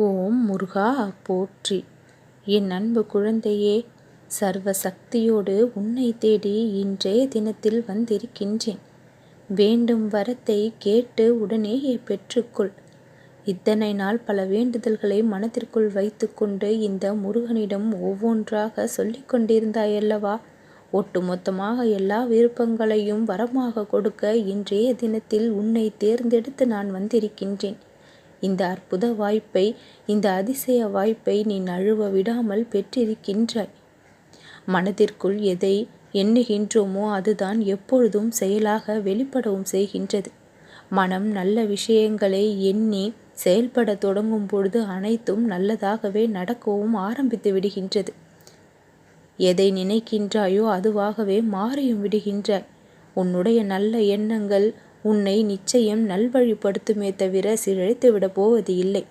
ஓம் முருகா போற்றி. என் அன்பு குழந்தையே சர்வ சக்தியோடு உன்னை தேடி இன்றைய தினத்தில் வந்திருக்கின்றேன். வேண்டும் வரத்தை கேட்டு உடனேயே பெற்றுக்கொள். இத்தனை நாள் பல வேண்டுதல்களை மனத்திற்குள் வைத்துக்கொண்டு இந்த முருகனிடம் ஒவ்வொன்றாக சொல்லிக் கொண்டிருந்தாயல்லவா? ஒட்டுமொத்தமாக எல்லா விருப்பங்களையும் வரமாக கொடுக்க இன்றைய தினத்தில் உன்னை தேர்ந்தெடுத்து நான் வந்திருக்கின்றேன். இந்த அற்புத வாய்ப்பை இந்த அதிசய வாய்ப்பை நீ நழுவ விடாமல் பெற்றிருக்கின்றாய். மனதிற்குள் எதை எண்ணுகின்றோமோ அதுதான் எப்பொழுதும் செயலாக வெளிப்படவும் செய்கின்றது. மனம் நல்ல விஷயங்களை எண்ணி செயல்பட தொடங்கும் பொழுது அனைத்தும் நல்லதாகவே நடக்கவும் ஆரம்பித்து விடுகின்றது. எதை நினைக்கின்றாயோ அதுவாகவே மாறியும் விடுகின்றாய். உன்னுடைய நல்ல எண்ணங்கள் உன்னை நிச்சயம் நல்வழிப்படுத்துமே தவிர சிழைத்துவிட போவது இல்லை.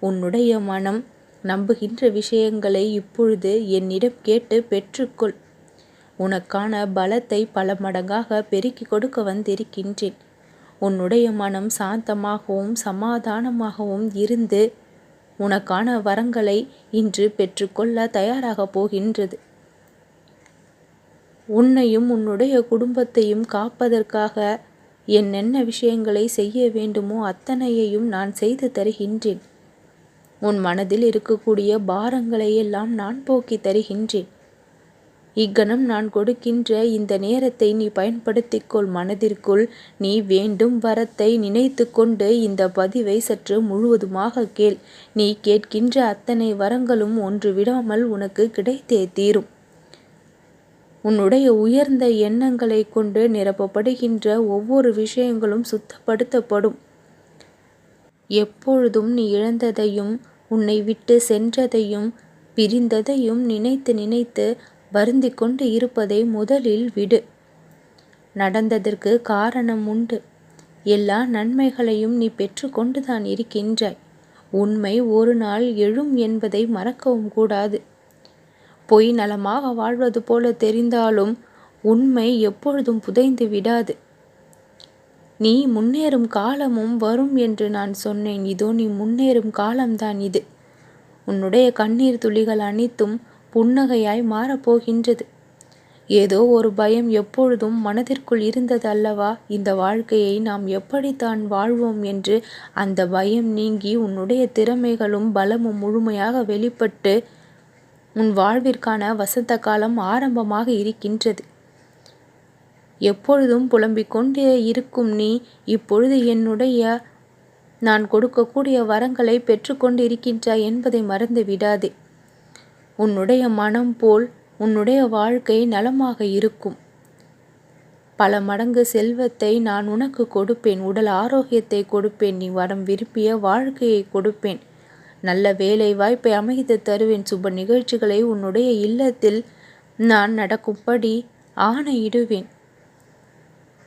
உன்னுடைய மனம் நம்புகின்ற விஷயங்களை இப்பொழுது என்னிடம் கேட்டு பெற்றுக்கொள். உனக்கான பலத்தை பல மடங்காக பெருக்கி கொடுக்க வந்திருக்கின்றேன். உன்னுடைய மனம் சாந்தமாகவும் சமாதானமாகவும் இருந்து உனக்கான வரங்களை இன்று பெற்றுக்கொள்ள தயாராக போகின்றது. உன்னையும் உன்னுடைய குடும்பத்தையும் காப்பதற்காக என்னென்ன விஷயங்களை செய்ய வேண்டுமோ அத்தனையையும் நான் செய்து தருகின்றேன். உன் மனதில் இருக்கக்கூடிய பாரங்களையெல்லாம் நான் போக்கி தருகின்றேன். இக்கணம் நான் கொடுக்கின்ற இந்த நேரத்தை நீ பயன்படுத்திக்கொள். மனதிற்குள் நீ வேண்டும் வரத்தை நினைத்து கொண்டு இந்த பதிவை சற்று முழுவதுமாக கேள். நீ கேட்கின்ற அத்தனை வரங்களும் ஒன்று விடாமல் உனக்கு கிடைத்தே தீரும். உன்னுடைய உயர்ந்த எண்ணங்களை கொண்டு நிரப்பப்படுகின்ற ஒவ்வொரு விஷயங்களும் சுத்தப்படுத்தப்படும். எப்பொழுதும் நீ இழந்ததையும் உன்னை விட்டு சென்றதையும் பிரிந்ததையும் நினைத்து நினைத்து வருந்தி கொண்டு இருப்பதை முதலில் விடு. நடந்ததற்கு காரணம் உண்டு. எல்லா நன்மைகளையும் நீ பெற்றுக்கொண்டுதான் இருக்கின்றாய். உண்மை ஒரு நாள் எழும் என்பதை மறக்கவும் கூடாது. பொய் நலமாக வாழ்வது போல தெரிந்தாலும் உண்மை எப்பொழுதும் புதைந்து விடாது. நீ முன்னேறும் காலமும் வரும் என்று நான் சொன்னேன். இதோ நீ முன்னேறும் காலம்தான் இது. உன்னுடைய கண்ணீர் துளிகள் அனைத்தும் புன்னகையாய் மாறப்போகின்றது. ஏதோ ஒரு பயம் எப்பொழுதும் மனதிற்குள் இருந்தது அல்லவா? இந்த வாழ்க்கையை நாம் எப்படித்தான் வாழ்வோம் என்று அந்த பயம் நீங்கி உன்னுடைய திறமைகளும் பலமும் முழுமையாக வெளிப்பட்டு உன் வாழ்விற்கான வசந்த காலம் ஆரம்பமாக இருக்கின்றது. எப்பொழுதும் புலம்பிக் கொண்டே இருக்கும் நீ இப்பொழுது என்னுடைய நான் கொடுக்கக்கூடிய வரங்களை பெற்றுக்கொண்டு இருக்கின்றாய் என்பதை மறந்து விடாதே. உன்னுடைய மனம் போல் உன்னுடைய வாழ்க்கை நலமாக இருக்கும். பல மடங்கு செல்வத்தை நான் உனக்கு கொடுப்பேன். உடல் ஆரோக்கியத்தை கொடுப்பேன். நீ வரம் விரும்பிய வாழ்க்கையை கொடுப்பேன். நல்ல வேலை வாய்ப்பை அமைத்து தருவேன். சுப நிகழ்ச்சிகளை உன்னுடைய இல்லத்தில் நான் நடக்கும்படி ஆணையிடுவேன்.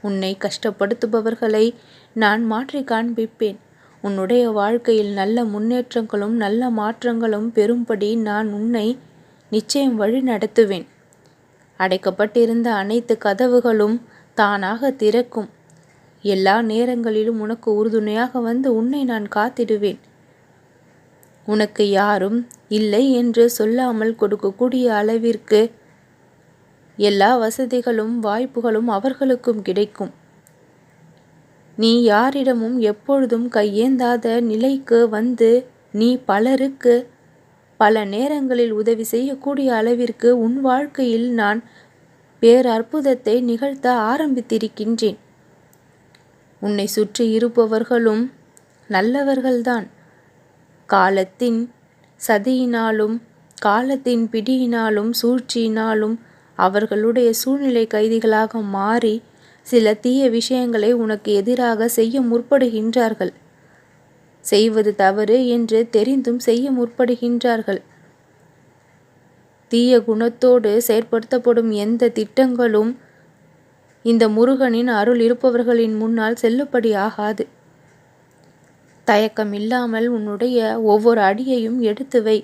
உன்னை கஷ்டப்படுத்துபவர்களை நான் மாற்றி காண்பிப்பேன். உன்னுடைய வாழ்க்கையில் நல்ல முன்னேற்றங்களும் நல்ல மாற்றங்களும் பெறும்படி நான் உன்னை நிச்சயம் வழி நடத்துவேன். அடைக்கப்பட்டிருந்த அனைத்து கதவுகளும் தானாக திறக்கும். எல்லா நேரங்களிலும் உனக்கு உறுதுணையாக வந்து உன்னை நான் காத்திடுவேன். உனக்கு யாரும் இல்லை என்று சொல்லாமல் கொடுக்கக்கூடிய அளவிற்கு எல்லா வசதிகளும் வாய்ப்புகளும் அவர்களுக்கும் கிடைக்கும். நீ யாரிடமும் எப்பொழுதும் கையேந்தாத நிலைக்கு வந்து நீ பலருக்கு பல நேரங்களில் உதவி செய்யக்கூடிய அளவிற்கு உன் வாழ்க்கையில் நான் பேரற்புதத்தை நிகழ்த்த ஆரம்பித்திருக்கின்றேன். உன்னை சுற்றி இருப்பவர்களும் நல்லவர்கள்தான். காலத்தின் சதியினாலும் காலத்தின் பிடியினாலும் சூழ்ச்சியினாலும் அவர்களுடைய சூழ்நிலை கைதிகளாக மாறி சில தீய விஷயங்களை உனக்கு எதிராக செய்ய முற்படுகின்றார்கள். செய்வது தவறு என்று தெரிந்தும் செய்ய முற்படுகின்றார்கள். தீய குணத்தோடு செயற்படுத்தப்படும் எந்த திட்டங்களும் இந்த முருகனின் அருள் இருப்பவர்களின் முன்னால் செல்லுபடி ஆகாது தயக்கம் இல்லாமல் உன்னுடைய ஒவ்வொரு அடியையும் எடுத்து வை.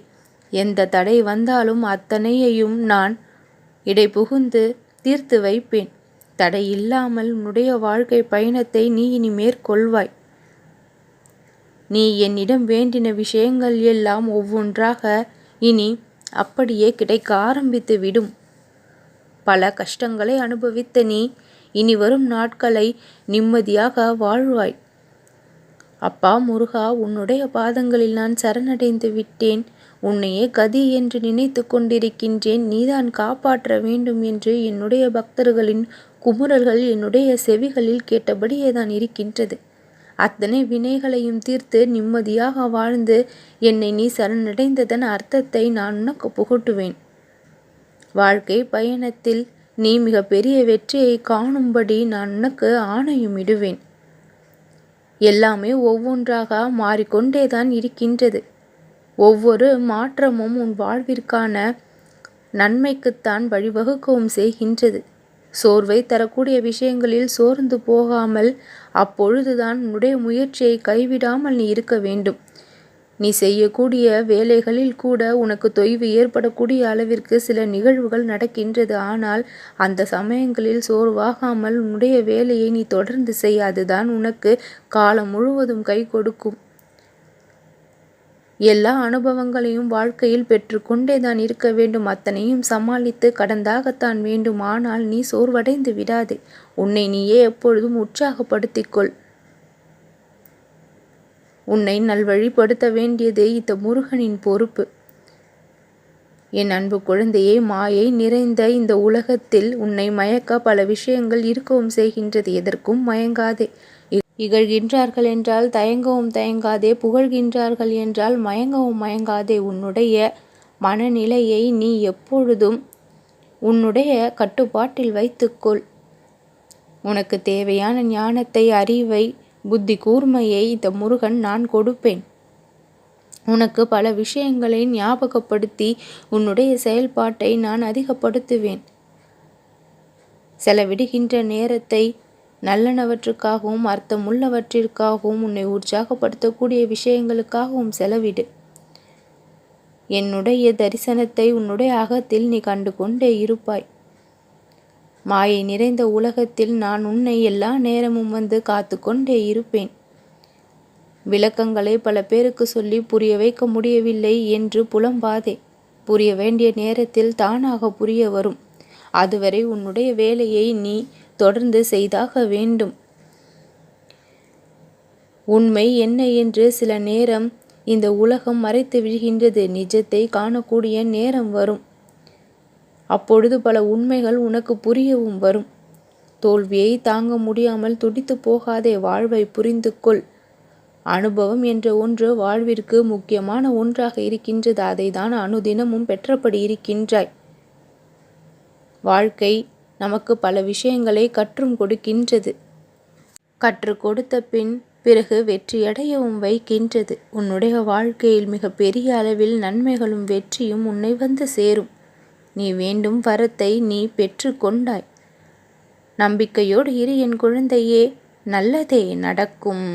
எந்த தடை வந்தாலும் அத்தனையையும் நான் இடை புகுந்து தீர்த்து வைப்பேன். தடை இல்லாமல் உன்னுடைய வாழ்க்கை பயணத்தை நீ இனி மேற்கொள்வாய். நீ என்னிடம் வேண்டின விஷயங்கள் எல்லாம் ஒவ்வொன்றாக இனி அப்படியே கிடைக்க ஆரம்பித்து விடும். பல கஷ்டங்களை அனுபவித்த நீ இனி வரும் நாட்களை நிம்மதியாக வாழ்வாய். அப்பா முருகா உன்னுடைய பாதங்களில் நான் சரணடைந்து விட்டேன். உன்னையே கதி என்று நினைத்து கொண்டிருக்கின்றேன். நீதான் காப்பாற்ற வேண்டும் என்று என்னுடைய பக்தர்களின் குமுறல்கள் என்னுடைய செவிகளில் கேட்டபடியே தான் இருக்கின்றது. அத்தனை வினைகளையும் தீர்த்து நிம்மதியாக வாழ்ந்து என்னை நீ சரணடைந்ததன் அர்த்தத்தை நான் உனக்கு புகட்டுவேன். வாழ்க்கை பயணத்தில் நீ மிக பெரிய வெற்றியை காணும்படி நான் உனக்கு ஆணையும் இடுவேன். எல்லாமே ஒவ்வொன்றாக மாறிக்கொண்டேதான் இருக்கின்றது. ஒவ்வொரு மாற்றமும் உன் வாழ்விற்கான நன்மைக்குத்தான் வழிவகுக்கவும் செய்கின்றது. சோர்வை தரக்கூடிய விஷயங்களில் சோர்ந்து போகாமல் அப்பொழுதுதான் உன்னுடைய முயற்சியை கைவிடாமல் நீ இருக்க வேண்டும். நீ செய்யக்கூடிய வேலைகளில் கூட உனக்கு தொய்வு ஏற்படக்கூடிய அளவிற்கு சில நிகழ்வுகள் நடக்கின்றது. ஆனால் அந்த சமயங்களில் சோர்வாகாமல் உன்னுடைய வேலையை நீ தொடர்ந்து செய் அதுதான் உனக்கு காலம் முழுவதும் கை கொடுக்கும். எல்லா அனுபவங்களையும் வாழ்க்கையில் பெற்றுக்கொண்டே தான் இருக்க வேண்டும். அத்தனையும் சமாளித்து கடந்தாகத்தான் வேண்டும். ஆனால் நீ சோர்வடைந்து விடாதே. உன்னை நீயே எப்பொழுதும் உற்சாகப்படுத்திக்கொள் உன்னை நல்வழிப்படுத்த வேண்டியதே இந்த முருகனின் பொறுப்பு. என் அன்பு குழந்தையே மாயை நிறைந்த இந்த உலகத்தில் உன்னை மயக்க பல விஷயங்கள் இருக்கவும் செய்கின்றது. எதற்கும் மயங்காதே. இகழ்கின்றார்கள் என்றால் தயங்கவும் தயங்காதே. புகழ்கின்றார்கள் என்றால் மயங்கவும் மயங்காதே. உன்னுடைய மனநிலையை நீ எப்பொழுதும் உன்னுடைய கட்டுப்பாட்டில் வைத்துக்கொள். உனக்கு தேவையான ஞானத்தை அறிவை புத்தி கூர்மையை இந்த முருகன் நான் கொடுப்பேன். உனக்கு பல விஷயங்களை ஞாபகப்படுத்தி உன்னுடைய செயல்பாட்டை நான் அதிகப்படுத்துவேன். செலவிடுகின்ற நேரத்தை நல்லனவற்றுக்காகவும் அர்த்தமுள்ளவற்றிற்காகவும் உன்னை உற்சாகப்படுத்தக்கூடிய விஷயங்களுக்காகவும் செலவிடு. என்னுடைய தரிசனத்தை உன்னுடைய அகத்தில் நீ கண்டு கொண்டே இருப்பாய். மாயை நிறைந்த உலகத்தில் நான் உன்னை எல்லா நேரமும் வந்து காத்து கொண்டே இருப்பேன். விளக்கங்களை பல பேருக்கு சொல்லி புரிய வைக்க முடியவில்லை என்று புலம்பாதே. புரிய வேண்டிய நேரத்தில் தானாக புரிய வரும். அதுவரை உன்னுடைய வேலையை நீ தொடர்ந்து செய்தாக வேண்டும். உண்மை என்ன என்று சில நேரம் இந்த உலகம் மறைத்து விடுகின்றது நிஜத்தை காணக்கூடிய நேரம் வரும். அப்பொழுது பல உண்மைகள் உனக்கு புரியவும் வரும். தோல்வியை தாங்க முடியாமல் துடித்து போகாதே வாழ்வை புரிந்து கொள். அனுபவம் என்ற ஒன்று வாழ்விற்கு முக்கியமான ஒன்றாக இருக்கின்றது. அதை தான் அனுதினமும் பெற்றபடி இருக்கின்றாய். வாழ்க்கை நமக்கு பல விஷயங்களை கற்றும் கொடுக்கின்றது. கற்றுக் கொடுத்த பின் பிறகு வெற்றியடையவும் வைக்கின்றது. உன்னுடைய வாழ்க்கையில் மிக பெரிய அளவில் நன்மைகளும் வெற்றியும் உன்னை வந்து சேரும். நீ வேண்டும் வரத்தை நீ பெற்று கொண்டாய். நம்பிக்கையோடு இரு என் குழந்தையே நல்லதே நடக்கும்.